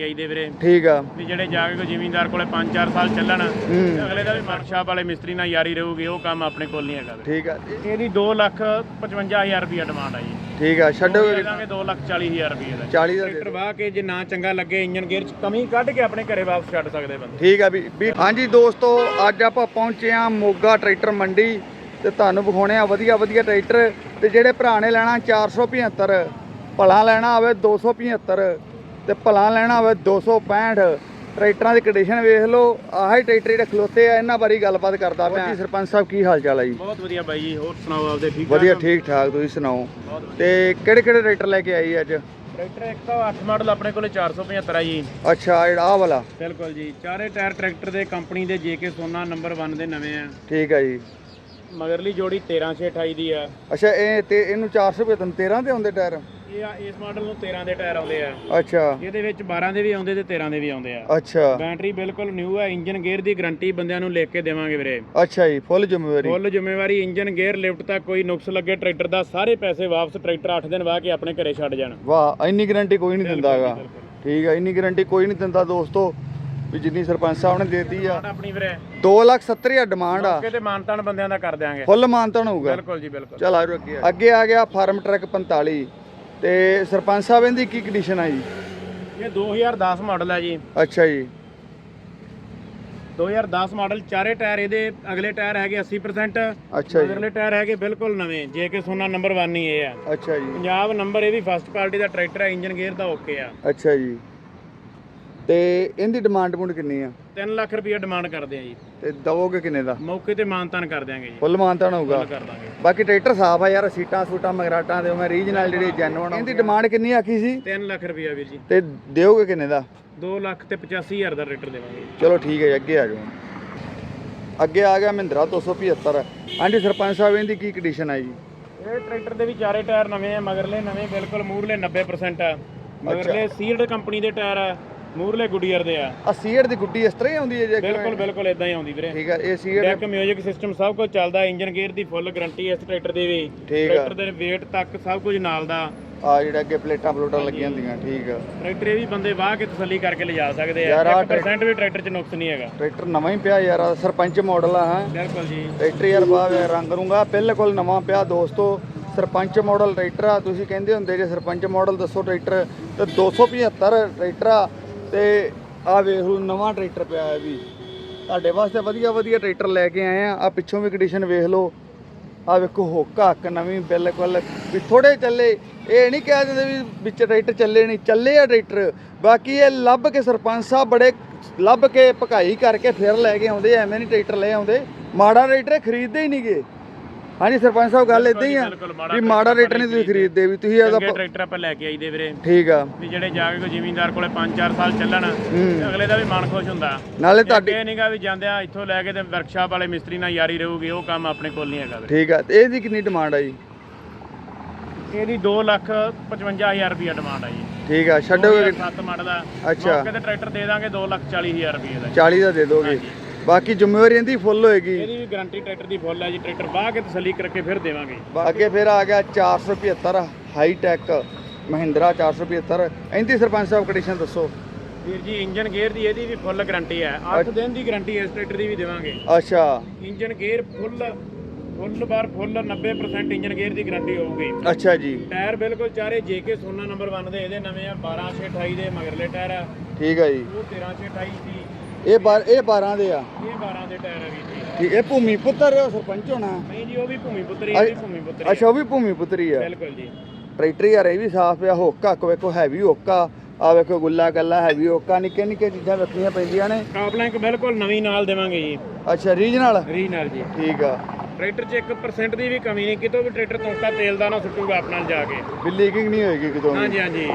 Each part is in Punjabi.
ਕੇ ਆਈ ਦੇ ਵੀਰੇ। ਠੀਕ ਆ। ਵੀ ਜਿਹੜੇ ਜਾ ਕੇ ਜ਼ਿਮੀਂਦਾਰ ਕੋਲੇ 5-4 ਸਾਲ ਚੱਲਣ ਅਗਲੇ ਦਾ ਵੀ ਵਰਕਸ਼ਾਪ ਵਾਲੇ ਮਿਸਤਰੀ ਨਾਲ ਯਾਰੀ ਰਹੂਗੀ ਉਹ ਕੰਮ ਆਪਣੇ ਕੋਲ ਨਹੀਂ ਹੈਗਾ ਵੀਰੇ। ਠੀਕ ਆ। ਇਹ- ਇਹਦੀ 2 ਲੱਖ 55000 ਰੁਪਏ ਡਿਮਾਂਡ ਆ ਜੀ। ਠੀਕ ਆ ਛੱਡੋ ਦੇ ਦਾਂਗੇ 2 ਲੱਖ 40000 ਰੁਪਏ ਦਾ। 40 ਦਾ ਦੇ ਟਰੈਕਟਰ ਵਾਹ ਕੇ ਜੇ ਨਾ ਚੰਗਾ ਲੱਗੇ ਇੰਜਨ ਗੇਅਰ ਚ ਕਮੀ ਕੱਢ ਕੇ ਆਪਣੇ ਘਰੇ ਵਾਪਸ ਛੱਡ ਸਕਦੇ ਬੰਦੇ। ਠੀਕ ਆ ਵੀ ਵੀ ਹਾਂਜੀ ਦੋਸਤੋ ਅੱਜ ਆਪਾਂ ਪਹੁੰਚੇ ਆ ਮੋਗਾ ਟਰੈਕਟਰ ਮੰਡੀ ਤੇ ਤੁਹਾਨੂੰ ਵਿਖਾਉਣੇ ਆ ਵਧੀਆ ਵਧੀਆ ਟਰੈਕਟਰ ਤੇ ਜਿਹੜੇ ਭਰਾ ਨੇ ਲੈਣਾ 475 ਭਲਾ ਲੈਣਾ ਹੋਵੇ 275 ਤੇ ਭਲਾ ਲੈਣਾ ਹੋਵੇ 265 ਟਰੈਕਟਰਾਂ ਦੀ ਕੰਡੀਸ਼ਨ ਵੇਖ ਲਓ ਆਹ ਹੀ ਟਰੈਕਟਰ ਜਿਹੜੇ ਖਲੋਤੇ ਆ ਇਹਨਾਂ ਬਾਰੇ ਗੱਲਬਾਤ ਕਰਦਾ ਪਿਆ। ਜੀ ਸਰਪੰਚ ਸਾਹਿਬ ਕੀ ਹਾਲ ਚਾਲ ਆ ਜੀ? ਬਹੁਤ ਵਧੀਆ ਬਾਈ ਜੀ ਹੋਰ ਸੁਣਾਓ ਆਪਦੇ ਠੀਕ ਵਧੀਆ ਠਾਕ? ਠੀਕ ਤੁਸੀਂ ਸੁਣਾਓ? ਤੇ ਕਿਹੜੇ ਕਿਹੜੇ ਟਰੈਕਟਰ ਲੈ ਕੇ ਆਈ ਅੱਜ? ਟਰੈਕਟਰ 108 ਮਾਡਲ ਆਪਣੇ ਕੋਲੇ 475 ਆ ਜੀ। ਅੱਛਾ ਜਿਹੜਾ ਆਹ ਵਾਲਾ? ਬਿਲਕੁਲ ਜੀ ਚਾਰੇ ਟਾਇਰ ਟਰੈਕਟਰ ਦੇ ਕੰਪਨੀ ਦੇ ਜੇਕੇ ਸੋਨਾ ਨੰਬਰ 1 ਦੇ ਨਵੇਂ ਆ। ਠੀਕ ਆ ਜੀ। ਮਗਰਲੀ ਜੋੜੀ 13628 ਦੀ ਆ। ਅੱਛਾ ਇਹ ਤੇ ਇਹਨੂੰ 475 13 ਤੇ ਹੁੰਦੇ ਟਾਇਰ? ਇਹ ਆ ਇਸ ਮਾਡਲ ਨੂੰ 13 ਦੇ ਟਾਇਰ ਆਉਂਦੇ ਆ। ਅੱਛਾ। ਇਹਦੇ ਵਿੱਚ 12 ਦੇ ਵੀ ਆਉਂਦੇ ਤੇ 13 ਦੇ ਵੀ ਆਉਂਦੇ ਆ। ਅੱਛਾ। ਬੈਟਰੀ ਬਿਲਕੁਲ ਨਿਊ ਆ ਇੰਜਨ ਗੇਅਰ ਦੀ ਗਾਰੰਟੀ ਬੰਦਿਆਂ ਨੂੰ ਲਿਖ ਕੇ ਦੇਵਾਂਗੇ ਵੀਰੇ। ਅੱਛਾ ਜੀ ਫੁੱਲ ਜ਼ਿੰਮੇਵਾਰੀ। ਫੁੱਲ ਜ਼ਿੰਮੇਵਾਰੀ ਇੰਜਨ ਗੇਅਰ ਲਿਫਟ ਤੱਕ ਕੋਈ ਨੁਕਸ ਲੱਗੇ ਟਰੈਕਟਰ ਦਾ ਸਾਰੇ ਪੈਸੇ ਵਾਪਸ ਟਰੈਕਟਰ 8 ਦਿਨ ਵਾਹ ਕੇ ਆਪਣੇ ਘਰੇ ਛੱਡ ਜਾਣ। ਵਾਹ ਇੰਨੀ ਗਾਰੰਟੀ ਕੋਈ ਨਹੀਂ ਦਿੰਦਾਗਾ ਬਿਲਕੁਲ। ਠੀਕ ਆ ਇੰਨੀ ਗਾਰੰਟੀ ਕੋਈ ਨਹੀਂ ਦਿੰਦਾ ਦੋਸਤੋ ਵੀ ਜਿੰਨੀ ਸਰਪੰਚ ਸਾਹਿਬ ਨੇ ਦੇਤੀ ਆ। ਆਪਣੀ ਵੀਰੇ। 270000 ਡਿਮਾਂਡ ਆ। ਤੇ ਮਾਨਤਾਨ ਬੰਦਿਆਂ ਦਾ ਕਰ ਦਿਆਂਗੇ। ਫੁੱਲ ਮਾਨਤਾਨ ਹੋਊਗਾ। ਬਿਲਕੁਲ ਜੀ ਬਿਲਕੁਲ। ਚਲ ਆਜੋ ਅੱਗੇ ਆ। ਅੱਗੇ ਆ ਗਿਆ ਫਾਰਮ ਟਰੱਕ 45 ਤੇ ਸਰਪੰਚ ਸਾਹਿਬ ਇਹਦੀ ਕੀ ਕੰਡੀਸ਼ਨ ਆ ਜੀ? ਇਹ 2010 ਮਾਡਲ ਹੈ ਜੀ। ਅੱਛਾ ਜੀ। 2010 ਮਾਡਲ ਚਾਰੇ ਟਾਇਰ ਇਹਦੇ ਅਗਲੇ ਟਾਇਰ ਹੈਗੇ 80% ਅੱਛਾ ਜੀ। ਅਗਲੇ ਟਾਇਰ ਹੈਗੇ ਬਿਲਕੁਲ ਨਵੇਂ ਜੇ ਕਿ ਸੋਨਾ ਨੰਬਰ 1 ਹੀ ਇਹ ਆ। ਅੱਛਾ ਜੀ। ਪੰਜਾਬ ਨੰਬਰ ਇਹ ਵੀ ਫਸਟ ਕੁਆਲਿਟੀ ਦਾ ਟਰੈਕਟਰ ਹੈ ਇੰਜਨ ਗੇਅਰ ਦਾ ਓਕੇ ਆ। ਅੱਛਾ ਜੀ। ਤੇ ਇਹਦੀ ਡਿਮਾਂਡ ਮੁੰਡ ਕਿੰਨੀ ਆ? 3 ਲੱਖ ਰੁਪਏ ਡਿਮਾਂਡ ਕਰਦੇ ਆ ਜੀ। ਤੇ ਦਵੋਗੇ ਕਿੰਨੇ ਦਾ? ਮੌਕੇ ਤੇ ਮਾਨਤਾਨ ਕਰ ਦਿਆਂਗੇ ਜੀ। ਫੁੱਲ ਮਾਨਤਾਨ ਹੋਊਗਾ। ਫੁੱਲ ਕਰ ਦਾਂਗੇ। ਬਾਕੀ ਟਰੈਕਟਰ ਸਾਫ਼ ਆ ਯਾਰ ਸੀਟਾਂ ਸੂਟਾਂ ਮਗਰਾਟਾਂ ਦੇ ਮੈਂ ਰੀਜਨਲ ਜਿਹੜੀ ਜੈਨੂਨ ਇਹਦੀ ਡਿਮਾਂਡ ਕਿੰਨੀ ਆਖੀ ਸੀ? 3 ਲੱਖ ਰੁਪਏ ਵੀਰ ਜੀ। ਤੇ ਦਿਓਗੇ ਕਿੰਨੇ ਦਾ? 2 ਲੱਖ ਤੇ 85000 ਦਾ ਟਰੈਕਟਰ ਦੇਵਾਂਗੇ। ਚਲੋ ਠੀਕ ਹੈ ਜੀ, ਅੱਗੇ ਆ ਜਾਓ। ਅੱਗੇ ਆ ਗਿਆ ਮਹਿੰਦਰਾ 275 ਹਾਂਜੀ ਸਰਪੰਚ ਸਾਹਿਬ ਇਹਦੀ ਕੀ ਕੰਡੀਸ਼ਨ ਹੈ ਜੀ? ਇਹ ਟਰੈਕਟਰ ਦੇ ਵੀ ਚਾਰੇ ਟਾਇਰ ਨਵੇਂ ਆ ਮਗਰਲੇ ਨਵੇਂ ਬਿਲਕੁਲ ਮੂਰਲੇ 90% ਆ। ਮਗਰਲੇ ਸੀਲਡ ਕੰਪਨੀ ਦੇ ਟਾਇਰ ਆ। ਮੂਰਲੇ ਗੁਡੀਅਰ ਦੇ ਆ। ਆ ਸੀਟ ਦੀ ਗੁੱਡੀ ਇਸ ਤਰ੍ਹਾਂ ਹੀ ਆਉਂਦੀ ਹੈ ਜੇ ਬਿਲਕੁਲ ਬਿਲਕੁਲ ਇਦਾਂ ਹੀ ਆਉਂਦੀ ਵੀਰੇ। ਠੀਕ ਹੈ ਇਹ ਸੀਟ ਡੈਕ ਮਿਊਜ਼ਿਕ ਸਿਸਟਮ ਸਭ ਕੁਝ ਚੱਲਦਾ ਇੰਜਨ ਗੇਅਰ ਦੀ ਫੁੱਲ ਗਾਰੰਟੀ ਇਸ ਟਰੈਕਟਰ ਦੀ ਵੀ। ਠੀਕ ਆ। ਟਰੈਕਟਰ ਦੇ weight ਤੱਕ ਸਭ ਕੁਝ ਨਾਲ ਦਾ। ਆ ਜਿਹੜਾ ਅੱਗੇ ਪਲੇਟਾਂ ਪਲੋਟਾਂ ਲੱਗੀਆਂ ਹੁੰਦੀਆਂ ਠੀਕ ਆ। ਟਰੈਕਟਰ ਇਹ ਵੀ ਬੰਦੇ ਵਾਹ ਕੇ ਤਸੱਲੀ ਕਰਕੇ ਲਿਜਾ ਸਕਦੇ ਯਾਰ ਆ ਆਹ 1% ਵੀ ਟਰੈਕਟਰ 'ਚ ਨੁਕਸ ਨਹੀਂ ਹੈਗਾ। ਟਰੈਕਟਰ ਨਵਾਂ ਹੀ ਪਿਆ ਯਾਰ ਆਹ ਸਰਪੰਚ ਮਾਡਲ ਆ ਹਾਂ। ਬਿਲਕੁਲ ਜੀ। ਟਰੈਕਟਰ ਯਾਰ ਬਾਹ ਰੰਗ ਰੂੰਗਾ ਬਿਲਕੁਲ ਨਵਾਂ ਪਿਆ ਦੋਸਤੋ। ਸਰਪੰਚ ਮਾਡਲ ਟਰੈਕਟਰ ਆ ਤੁਸੀਂ ਕਹਿੰਦੇ ਹੁੰਦੇ ਜੇ ਸਰਪੰਚ ਮਾਡਲ ਦੱਸੋ ਟਰੈਕਟਰ ਤੇ 275 ਟਰੈਕਟਰ ਆ ਤੇ ਆ ਵੇਖ ਲਓ, ਨਵਾਂ ਟਰੈਕਟਰ ਪਿਆ ਹੈ ਵੀ। ਤੁਹਾਡੇ ਵਾਸਤੇ ਵਧੀਆ ਵਧੀਆ ਟਰੈਕਟਰ ਲੈ ਕੇ ਆਏ ਆ। ਆ ਪਿੱਛੋਂ ਵੀ ਕੰਡੀਸ਼ਨ ਵੇਖ ਲਓ। ਆ ਵੇਖੋ, ਹੋਕਾ, ਹੱਕ ਨਵੀਂ, ਬਿਲਕੁਲ। ਵੀ ਥੋੜੇ ਚੱਲੇ। ਇਹ ਨਹੀਂ ਕਹਿ ਦਿੰਦੇ ਵੀ ਵਿੱਚ ਟਰੈਕਟਰ ਚੱਲੇ ਨਹੀਂ। ਚੱਲੇ ਆ ਟਰੈਕਟਰ। ਬਾਕੀ ਇਹ ਲੱਭ ਕੇ ਸਰਪੰਚ ਸਾਹਿਬ ਬੜੇ ਲੱਭ ਕੇ ਭਕਾਈ ਕਰਕੇ ਫਿਰ ਲੈ ਕੇ ਆਉਂਦੇ ਐਵੇਂ ਨਹੀਂ ਟਰੈਕਟਰ ਲੈ ਆਉਂਦੇ। ਮਾੜਾ ਟਰੈਕਟਰ ਖਰੀਦਦੇ ਹੀ ਨਹੀਂਗੇ ਹਾਂਜੀ ਸਰਪੰਚ ਸਾਹਿਬ ਗੱਲ ਇਦਾਂ ਹੀ ਆ ਬਿਲਕੁਲ ਮਾੜਾ ਵੀ ਮਾੜਾ ਟਰੈਕਟਰ ਨਹੀਂ ਤੁਸੀਂ ਖਰੀਦਦੇ। ਵੀ ਤੁਸੀਂ ਚੰਗੇ ਇਹਦਾ ਟਰੈਕਟਰ ਆਪਾਂ ਲੈ ਕੇ ਆਈਦੇ ਵੀਰੇ। ਠੀਕ ਆ। ਵੀ ਜਿਹੜੇ ਜਾ ਕੇ ਕੋਈ ਜ਼ਿਮੀਂਦਾਰ ਕੋਲੇ 5-4 ਸਾਲ ਚੱਲਣ ਅਗਲੇ ਦਾ ਵੀ ਮਨ ਖੁਸ਼ ਹੁੰਦਾ। ਨਾਲੇ ਤੁਹਾਡੀ ਇਹ ਨਹੀਂਗਾ ਵੀ ਜਾਂਦਿਆਂ ਇੱਥੋਂ ਲੈ ਕੇ ਤੇ ਵਰਕਸ਼ਾਪ ਵਾਲੇ ਮਿਸਤਰੀ ਨਾਲ ਯਾਰੀ ਰਹੂਗੀ ਉਹ ਕੰਮ ਆਪਣੇ ਕੋਲ ਨਹੀਂ ਹੈਗਾ ਵੀਰੇ। ਠੀਕ ਆ ਤੇ ਇਹਦੀ ਕਿੰਨੀ ਡਿਮਾਂਡ ਆ ਜੀ? ਇਹਦੀ 2 ਲੱਖ 55000 ਰੁਪਏ ਡਿਮਾਂਡ ਆ ਜੀ। ਠੀਕ ਆ ਛੱਡੋ 7 ਮਾਡਲ ਆ ਅੱਛਾ। ਮੌਕੇ ਤੇ ਟਰੈਕਟਰ ਦੇ ਦਾਂਗੇ 2 ਲੱਖ 40000 ਰੁਪਏ ਦਾ 40 ਦਾ ਦੇ ਦੋਗੇ। ਬਾਕੀ ਜ਼ਿੰਮੇਵਾਰੀ ਇਹਦੀ ਫੁੱਲ ਹੋਏਗੀ। ਇਹਦੀ ਵੀ ਗਾਰੰਟੀ ਟਰੈਕਟਰ ਦੀ ਫੁੱਲ ਹੈ ਜੀ ਟਰੈਕਟਰ ਬਾਹ ਕੇ ਤਸੱਲੀ ਕਰਕੇ ਫਿਰ ਦੇਵਾਂਗੇ। ਅੱਗੇ ਫਿਰ ਆ ਗਿਆ 475 ਹਾਈ ਟੈਕ ਮਹਿੰਦਰਾ 475 ਇਹਦੀ ਸਰਪੰਚ ਸਾਹਿਬ ਕੰਡੀਸ਼ਨ ਦੱਸੋ। ਵੀਰ ਜੀ ਇੰਜਨ ਗੇਅਰ ਦੀ ਇਹਦੀ ਵੀ ਫੁੱਲ ਗਾਰੰਟੀ ਹੈ। 8 ਦਿਨ ਦੀ ਗਾਰੰਟੀ ਇਸ ਟਰੈਕਟਰ ਦੀ ਵੀ ਦੇਵਾਂਗੇ। ਅੱਛਾ। ਇੰਜਨ ਗੇਅਰ ਫੁੱਲ ਫੁੱਲ ਬਾਰ ਫੁੱਲ 90% ਇੰਜਨ ਗੇਅਰ ਦੀ ਗਾਰੰਟੀ ਹੋਊਗੀ। ਅੱਛਾ ਜੀ। ਟਾਇਰ ਬਿਲਕੁਲ ਚਾਰੇ ਜੇਕੇ ਸੋਨਾ ਨੰਬਰ 1 ਦੇ ਇਹਦੇ ਨਵੇਂ ਆ 12628 ਦੇ ਮਗਰਲੇ ਟਾਇਰ ਆ। ਠੀਕ ਆ ਜੀ। ਉਹ 13628 ਸੀ। ਇਹ ਬਾਰ ਇਹ 12 ਦੇ ਆ। ਇਹ 12 ਦੇ ਟਾਇਰ ਆ ਵੀਰ ਜੀ। ਠੀਕ ਇਹ ਭੂਮੀ ਪੁੱਤਰ ਸਰਪੰਚ ਹੋਣਾ। ਨਹੀਂ ਜੀ ਉਹ ਵੀ ਭੂਮੀ ਪੁੱਤਰੀ ਇਹ ਵੀ ਭੂਮੀ ਪੁੱਤਰੀ ਅੱਛਾ ਉਹ ਵੀ ਭੂਮੀ ਪੁੱਤਰੀ ਆ। ਬਿਲਕੁਲ ਜੀ। ਟਰੈਕਟਰ ਯਾਰ ਇਹ ਵੀ ਸਾਫ਼ ਪਿਆ ਹੋਕਾ ਕੋ ਵੇਖੋ ਹੈਵੀ ਹੋਕਾ। ਆ ਵੇਖੋ ਗੁੱਲਾ ਗੱਲਾ ਹੈਵੀ ਹੋਕਾ ਨਿੱਕੇ ਨਿੱਕੇ ਚੀਜ਼ਾਂ ਰੱਖੀਆਂ ਪੈਂਦੀਆਂ ਨੇ। ਟਾਪ ਲਿੰਕ ਬਿਲਕੁਲ ਨਵੀਂ ਨਾਲ ਦੇਵਾਂਗੇ ਜੀ। ਅੱਛਾ ਰੀਜਨਲ? ਰੀਜਨਲ ਜੀ। ਠੀਕ ਆ। ਟਰੈਕਟਰ 'ਚ 1% ਦੀ ਵੀ ਕਮੀ ਨਹੀਂ ਕਿਤੋਂ ਵੀ ਟਰੈਕਟਰ ਤੋਂਕਾ ਤੇਲ ਦਾ ਨਾ ਸੁੱਟੂਗਾ ਆਪਣਾ ਜਾ ਕੇ। ਵੀ ਲੀਕਿੰਗ ਨਹੀਂ ਹੋਏਗੀ ਕਿਤੋਂ ਹਾਂਜੀ ਹਾਂਜੀ।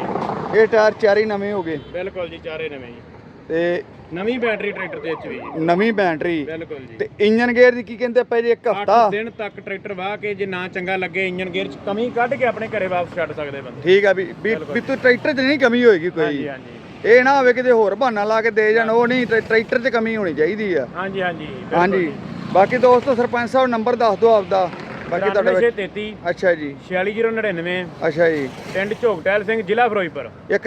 ਇਹ ਟਾਇਰ ਚਾਰੇ ਨਵੇਂ ਹੋ ਗਏ। ਬਿਲਕੁਲ ਜੀ ਚਾਰੇ ਨਵੇਂ ਜੀ। ਤੇ ਨਵੀਂ ਬੈਟਰੀ ਟਰੈਕਟਰ ਦੇ ਵਿੱਚ ਵੀ ਜੀ। ਨਵੀਂ ਬੈਟਰੀ। ਬਿਲਕੁਲ ਜੀ। ਤੇ ਇੰਜਨ ਗੇਅਰ ਦੀ ਕੀ ਕਹਿੰਦੇ ਪਏ ਜੀ ਇੱਕ 8 ਹਫਤਾ? ਦਿਨ ਤੱਕ ਟਰੈਕਟਰ ਵਾਹ ਕੇ ਜੇ ਨਾ ਚੰਗਾ ਲੱਗੇ ਇੰਜਨ ਗੇਅਰ 'ਚ ਕਮੀ ਕੱਢ ਕੇ ਆਪਣੇ ਘਰੇ ਵਾਪਸ ਛੱਡ ਸਕਦੇ ਬੰਦੇ। ਠੀਕ ਆ ਵੀ ਵੀ ਵੀ ਤੂੰ ਟਰੈਕਟਰ 'ਚ ਨਹੀਂ ਕਮੀ ਹੋਏਗੀ ਕੋਈ। ਹਾਂਜੀ ਹਾਂਜੀ। ਇਹ ਨਾ ਹੋਵੇ ਕਿਤੇ ਹੋਰ ਬਹਾਨਾ ਲਾ ਕੇ ਦੇ ਜਾਣ ਉਹ ਨਹੀਂ ਟਰੈ- ਟਰੈਕਟਰ 'ਚ ਕਮੀ ਹੋਣੀ ਚਾਹੀਦੀ ਆ। ਹਾਂਜੀ ਹਾਂਜੀ। ਬਿਲਕੁਲ ਹਾਂਜੀ। ਜੀ। ਬਾਕੀ ਦੋਸਤੋ ਸਰਪੰਚ ਸਾਹਿਬ ਨੰਬਰ ਦੱਸ ਦਿਓ ਆਪਦਾ। ਬਾਕੀ ਤੁਹਾਡੇ ਵਿੱਚ 93 ਅੱਛਾ ਜੀ। 46099 ਅੱਛਾ ਜੀ। ਪਿੰਡ ਝੋਕਟੈਲ ਸਿੰਘ ਜ਼ਿਲ੍ਹਾ ਫਿਰੋਜ਼ਪੁਰ। ਇੱਕ